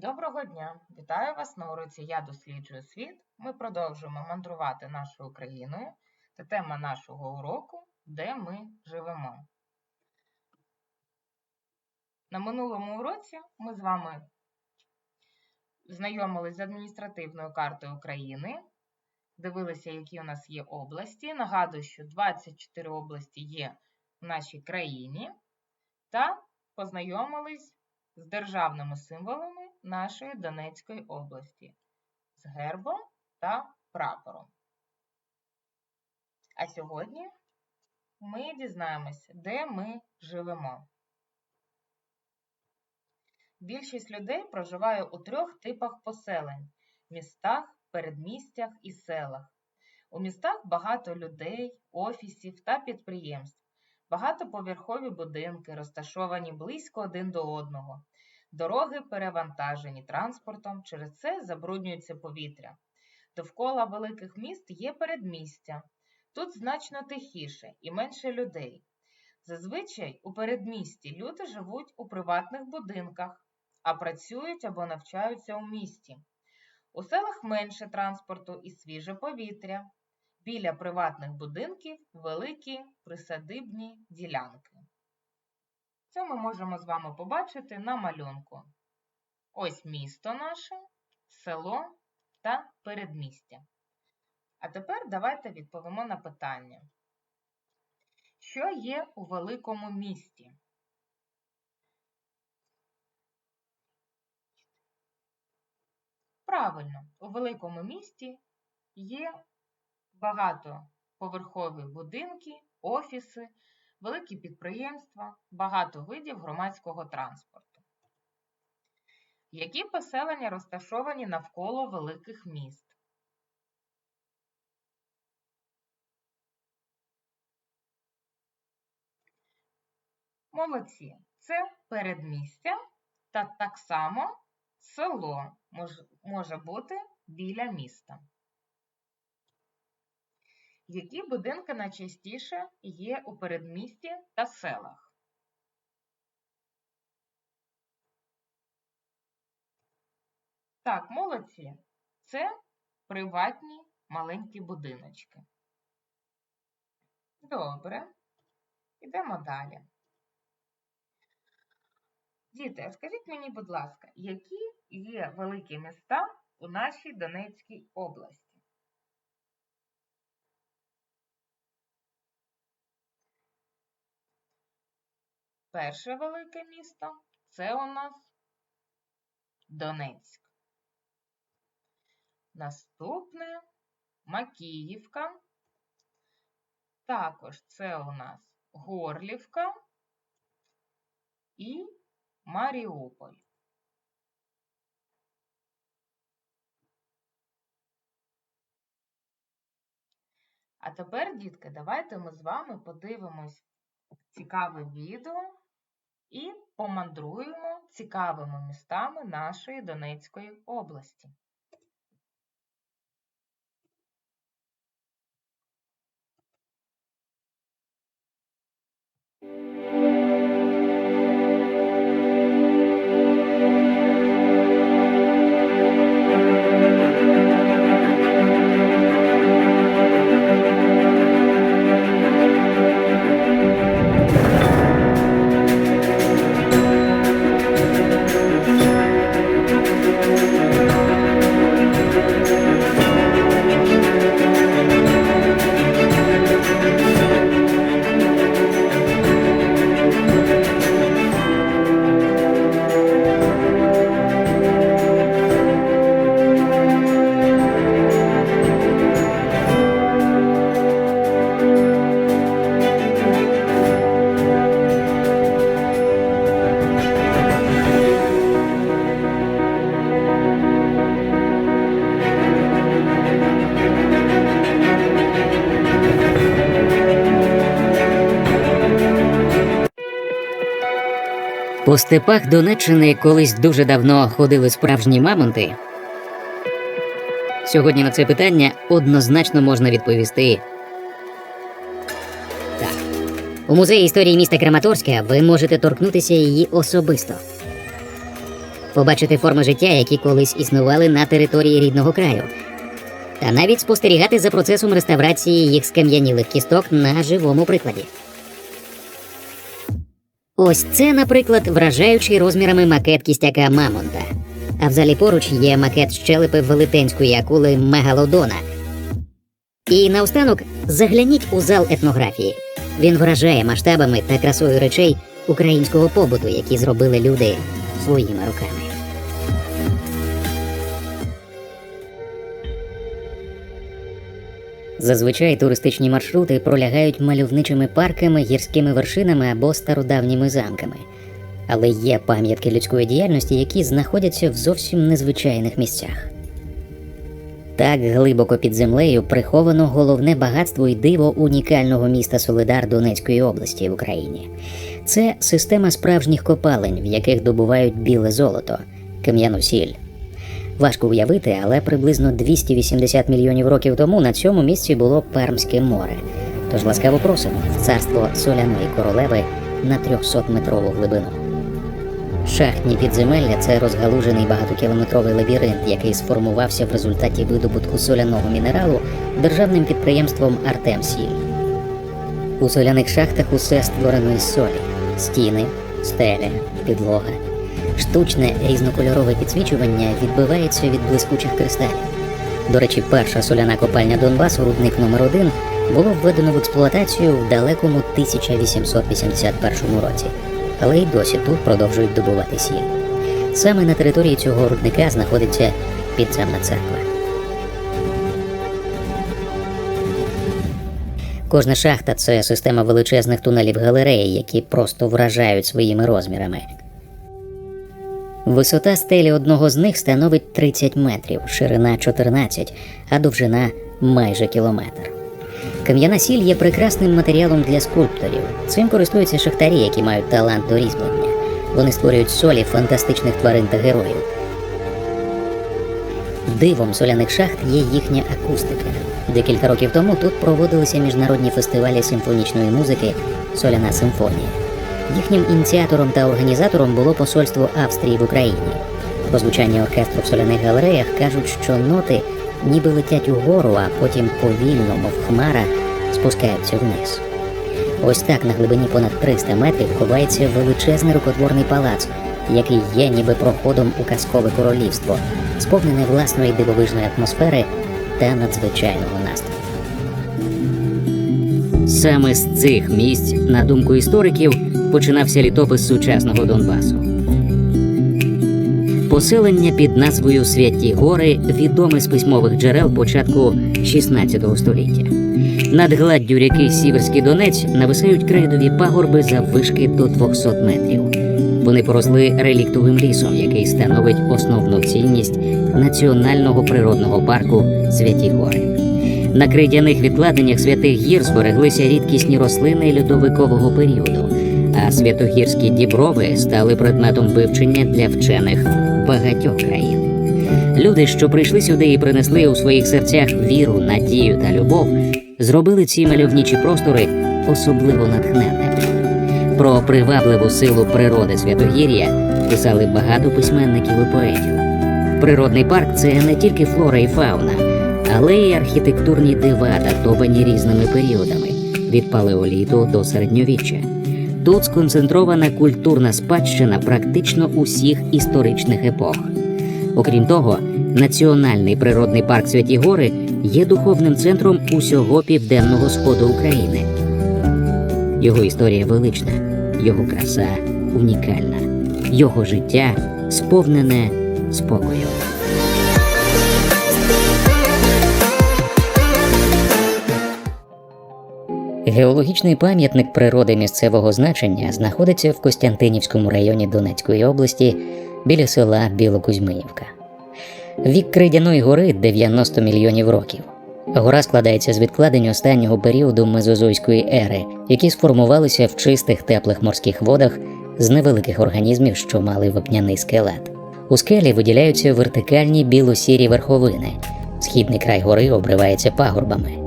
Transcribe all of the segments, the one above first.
Доброго дня! Вітаю вас на уроці Я досліджую світ. Ми продовжуємо мандрувати нашою країною та тема нашого уроку Де ми живемо. На минулому уроці ми з вами знайомились з адміністративною картою України, дивилися, які у нас є області. Нагадую, що 24 області є в нашій країні, та познайомились з державними символами нашої Донецької області з гербом та прапором. А сьогодні ми дізнаємося, де ми живемо. Більшість людей проживає у трьох типах поселень містах, передмістях і селах. У містах багато людей, офісів та підприємств, багатоповерхові будинки, розташовані близько один до одного. Дороги перевантажені транспортом, через це забруднюється повітря. Довкола великих міст є передмістя. Тут значно тихіше і менше людей. Зазвичай у передмісті люди живуть у приватних будинках, а працюють або навчаються у місті. У селах менше транспорту і свіже повітря. Біля приватних будинків великі присадибні ділянки. Це ми можемо з вами побачити на малюнку. Ось місто наше, село та передмістя. А тепер давайте відповімо на питання. Що є у великому місті? Правильно, у великому місті є багатоповерхові будинки, офіси, великі підприємства, багато видів громадського транспорту. Які поселення розташовані навколо великих міст? Молодці. Це передмістя та так само село може бути біля міста. Які будинки найчастіше є у передмісті та селах? Так, молодці. Це приватні маленькі будиночки. Добре. Ідемо далі. Діти, скажіть мені, будь ласка, які є великі міста у нашій Донецькій області? Перше велике місто це у нас Донецьк. Наступне Макіївка. Також це у нас Горлівка і Маріуполь. А тепер, дітки, давайте ми з вами подивимось цікаве відео і помандруємо цікавими містами нашої Донецької області. По степах Донеччини колись дуже давно ходили справжні мамонти. Сьогодні на це питання однозначно можна відповісти. Так. У музеї історії міста Краматорська ви можете торкнутися її особисто. побачити форми життя, які колись існували на території рідного краю, та навіть спостерігати за процесом реставрації їх скам'янілих кісток на живому прикладі. Ось це, наприклад, вражаючий розмірами макет кістяка Мамонта. А в залі поруч є макет щелепи велетенської акули Мегалодона. І наостанок загляніть у зал етнографії. Він вражає масштабами та красою речей українського побуту, які зробили люди своїми руками. Зазвичай туристичні маршрути пролягають мальовничими парками, гірськими вершинами або стародавніми замками. Але є пам'ятки людської діяльності, які знаходяться в зовсім незвичайних місцях. Так глибоко під землею приховано головне багатство і диво унікального міста Солидар Донецької області в Україні. Це система справжніх копалень, в яких добувають біле золото, кам'яну сіль. Важко уявити, але приблизно 280 мільйонів років тому на цьому місці було Пермське море. Тож ласкаво просимо царство соляної королеви на 300-метрову глибину. Шахтні підземелля це розгалужений багатокілометровий лабіринт, який сформувався в результаті видобутку соляного мінералу державним підприємством Артемсіль. У соляних шахтах усе створено із солі: стіни, стеля, підлога. Штучне різнокольорове підсвічування відбивається від блискучих кристалів. До речі, перша соляна копальня Донбасу, рудник номер 1 було введено в експлуатацію в далекому 1881 році, але й досі тут продовжують добувати сіль. Саме на території цього рудника знаходиться підземна церква. Кожна шахта це система величезних тунелів галереї, які просто вражають своїми розмірами. Висота стелі одного з них становить 30 метрів, ширина 14, а довжина майже кілометр. Кам'яна сіль є прекрасним матеріалом для скульпторів. Цим користуються шахтарі, які мають талант до різьблення. Вони створюють солі фантастичних тварин та героїв. Дивом соляних шахт є їхня акустика. Декілька років тому тут проводилися міжнародні фестивалі симфонічної музики Соляна симфонія. Їхнім ініціатором та організатором було посольство Австрії в Україні. По звучанню оркестру в соляних галереях кажуть, що ноти ніби летять угору, а потім повільно, мов хмара, спускаються вниз. Ось так на глибині понад 300 метрів ховається величезний рукотворний палац, який є ніби проходом у казкове королівство, сповнене власної дивовижної атмосфери та надзвичайного настрою. Саме з цих місць, на думку істориків, починався літопис сучасного Донбасу. Поселення під назвою Святі Гори відоме з письмових джерел початку 16 століття. Над гладдю ріки Сіверський Донець нависають крейдові пагорби заввишки до 200 метрів. Вони поросли реліктовим лісом, який становить основну цінність національного природного парку Святі Гори. На крейдяних відкладеннях святих гір збереглися рідкісні рослини льодовикового періоду, а святогірські діброви стали предметом вивчення для вчених багатьох країн. Люди, що прийшли сюди і принесли у своїх серцях віру, надію та любов, зробили ці мальовничі простори особливо натхненними. Про привабливу силу природи Святогір'я писали багато письменників і поетів. Природний парк це не тільки флора і фауна, але й архітектурні дива, датовані різними періодами від палеоліту до середньовіччя. Тут сконцентрована культурна спадщина практично усіх історичних епох. Окрім того, Національний природний парк Святі Гори є духовним центром усього південного сходу України. Його історія велична, його краса унікальна, його життя сповнене спокою. Геологічний пам'ятник природи місцевого значення знаходиться в Костянтинівському районі Донецької області біля села Білокузьминівка. Вік Крейдяної гори 90 мільйонів років. Гора складається з відкладень останнього періоду мезозойської ери, які сформувалися в чистих теплих морських водах з невеликих організмів, що мали вапняний скелет. У скелі виділяються вертикальні біло-сірі верховини. Східний край гори обривається пагорбами.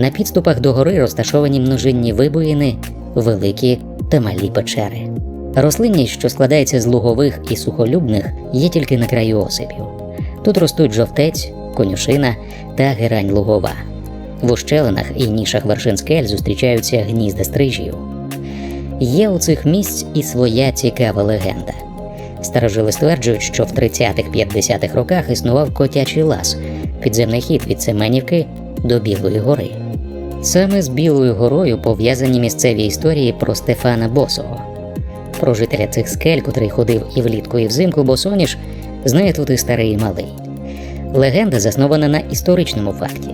На підступах до гори розташовані множинні вибоїни, великі та малі печери. Рослинність, що складається з лугових і сухолюбних, є тільки на краю осипів. Тут ростуть жовтець, конюшина та герань лугова. В ущелинах і нішах вершин скель зустрічаються гнізда стрижів. Є у цих місць і своя цікава легенда. Старожили стверджують, що в 30-50-х роках існував котячий лаз, підземний хід від Семенівки до Білої гори. Саме з Білою горою пов'язані місцеві історії про Стефана Босого. Про жителя цих скель, котрий ходив і влітку, і взимку босоніж, знає тут і старий і малий. Легенда заснована на історичному факті.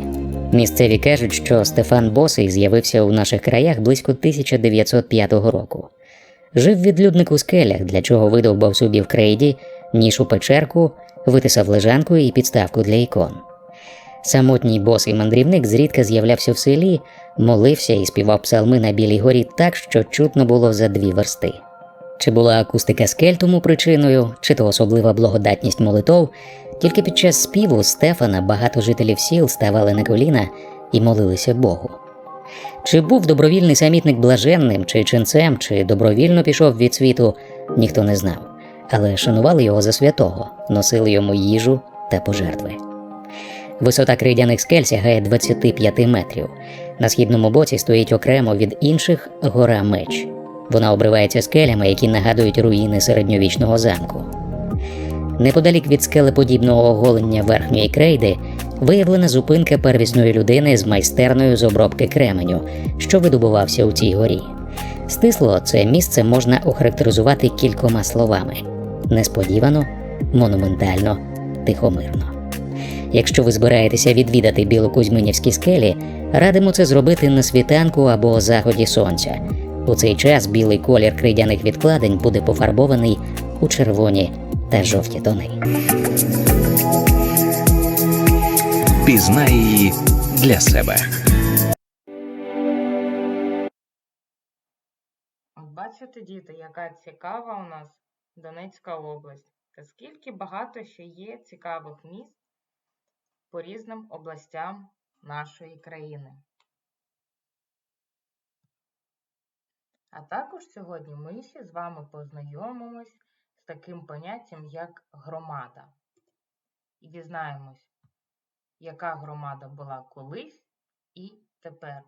Місцеві кажуть, що Стефан Босий з'явився у наших краях близько 1905 року. Жив відлюдник у скелях, для чого видовбав собі в крейді, ніж у печерку, витисав лежанку і підставку для ікон. Самотній босий мандрівник зрідка з'являвся в селі, молився і співав псалми на Білій горі так, що чутно було за дві версти. Чи була акустика скель тому причиною, чи то особлива благодатність молитов, тільки під час співу Стефана багато жителів сіл ставали на коліна і молилися Богу. Чи був добровільний самітник блаженним, чи ченцем, чи добровільно пішов від світу, ніхто не знав, але шанували його за святого, носили йому їжу та пожертви. Висота крейдяних скель сягає 25 метрів. На східному боці стоїть окремо від інших гора меч. Вона обривається скелями, які нагадують руїни середньовічного замку. Неподалік від скелеподібного оголення верхньої крейди виявлена зупинка первісної людини з майстерною з обробки кременю, що видобувався у цій горі. Стисло це місце можна охарактеризувати кількома словами: несподівано, монументально, тихомирно. Якщо ви збираєтеся відвідати білокузьминівські скелі, радимо це зробити на світанку або заході сонця. У цей час білий колір крейдяних відкладень буде пофарбований у червоні та жовті тони. Пізнай її для себе. Бачите, діти, яка цікава у нас Донецька область. Та скільки багато ще є цікавих місць по різним областям нашої країни. А також сьогодні ми ще з вами познайомимось з таким поняттям, як громада. І дізнаємось, яка громада була колись і тепер.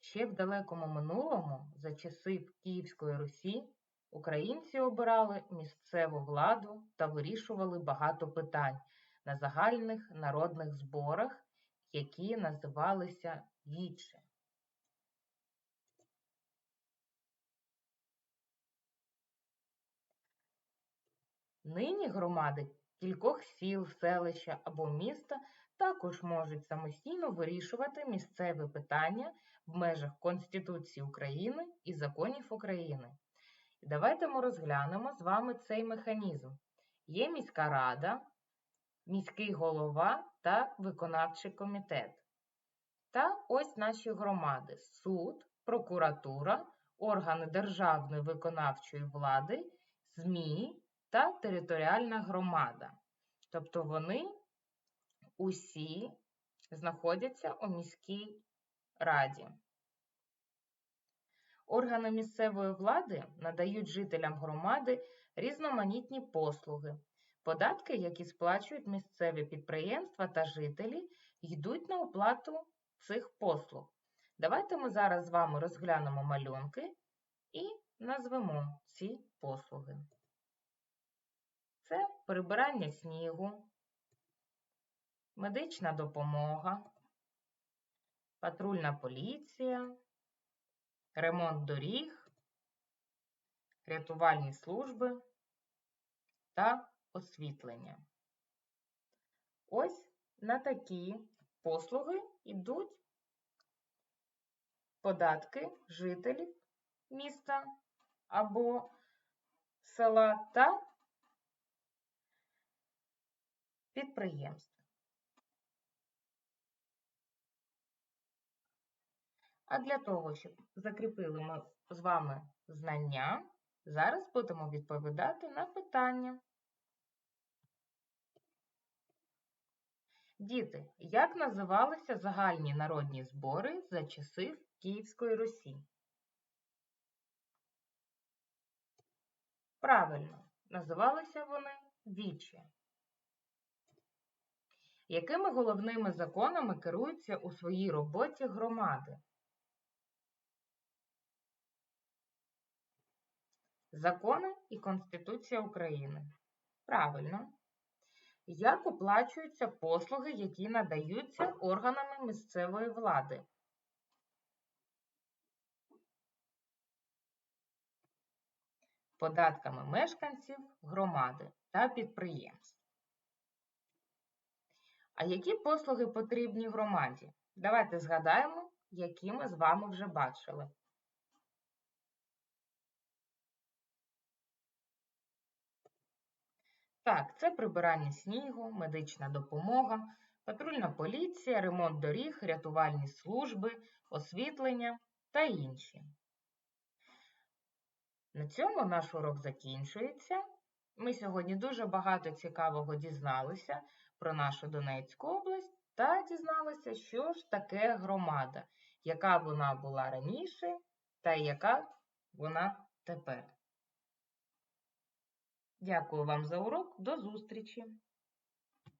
Ще в далекому минулому, за часів Київської Русі, українці обирали місцеву владу та вирішували багато питань на загальних народних зборах, які називалися віче. Нині громади кількох сіл, селища або міста також можуть самостійно вирішувати місцеві питання в межах Конституції України і законів України. Давайте ми розглянемо з вами цей механізм. Є міська рада, міський голова та виконавчий комітет. Та ось наші громади: суд, прокуратура, органи державної виконавчої влади, ЗМІ та територіальна громада. Тобто вони усі знаходяться у міській раді. Органи місцевої влади надають жителям громади різноманітні послуги. Податки, які сплачують місцеві підприємства та жителі, йдуть на оплату цих послуг. Давайте ми зараз з вами розглянемо малюнки і назвемо ці послуги. Це прибирання снігу, медична допомога, патрульна поліція, ремонт доріг, рятувальні служби та освітлення. Ось на такі послуги йдуть податки жителів міста або села та підприємств. А для того, щоб закріпили ми з вами знання, зараз будемо відповідати на питання. Діти, як називалися загальні народні збори за часів Київської Русі? Правильно, називалися вони вічі. Якими головними законами керуються у своїй роботі громади? Закони і Конституція України. Правильно. Як оплачуються послуги, які надаються органами місцевої влади? Податками мешканців, громади та підприємств. А які послуги потрібні громаді? Давайте згадаємо, які ми з вами вже бачили. Так, це прибирання снігу, медична допомога, патрульна поліція, ремонт доріг, рятувальні служби, освітлення та інші. На цьому наш урок закінчується. Ми сьогодні дуже багато цікавого дізналися про нашу Донецьку область та дізналися, що ж таке громада, яка вона була раніше та яка вона тепер. Дякую вам за урок. До зустрічі!